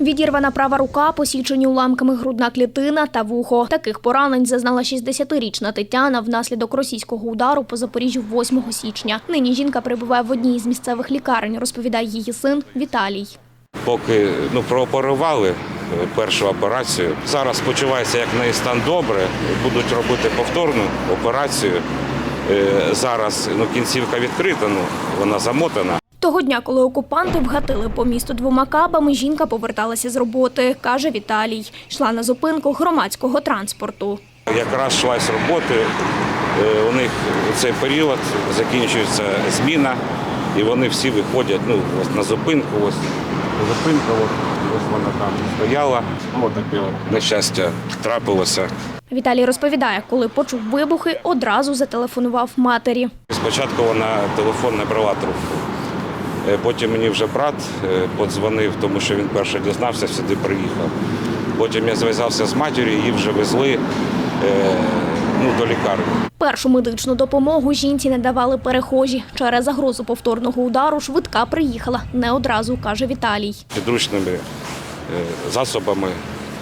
Відірвана права рука, посічені уламками грудна клітина та вухо. Таких поранень зазнала 60-річна Тетяна внаслідок російського удару по Запоріжжю 8 січня. Нині жінка перебуває в одній із місцевих лікарень, розповідає її син Віталій. Поки ну, прооперували е, першу операцію. Зараз почувається як неї стан добре. Будуть робити повторну операцію. Е, Зараз ну, кінцівка відкрита, ну, вона замотана. Того дня, коли окупанти вгатили по місту двома кабами, жінка поверталася з роботи, каже Віталій. Йшла на зупинку громадського транспорту. Якраз йшла з роботи. е, У них цей період закінчується зміна, і вони всі виходять ну, ось на зупинку. Ось зупинка, ось, ось вона там стояла. Ось таке нещастя трапилося. Віталій розповідає, коли почув вибухи, одразу зателефонував матері. Спочатку вона телефон не брала трубку. Е, Потім мені вже брат е, подзвонив, тому що він перший дізнався, сюди приїхав. Потім я зв'язався з матір'ю, її вже везли е, ну, до лікарні. Першу медичну допомогу жінці не давали перехожі. Через загрозу повторного удару швидка приїхала не одразу, каже Віталій. Підручними засобами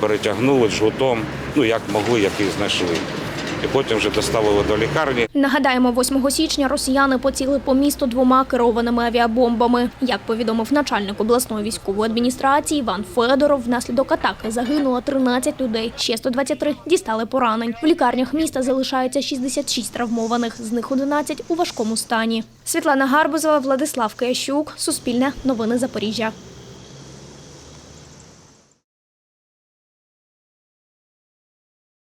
перетягнули жгутом, ну як могли, як і знайшли. І потім вже доставили до лікарні. Нагадаємо, 8 січня росіяни поціли по місту двома керованими авіабомбами. Як повідомив начальник обласної військової адміністрації Іван Федоров, внаслідок атаки загинуло 13 людей, ще 123 дістали поранень. В лікарнях міста залишається 66 травмованих, з них 11 у важкому стані. Світлана Гарбузова, Владислав Киящук, Суспільне, Новини Запоріжжя.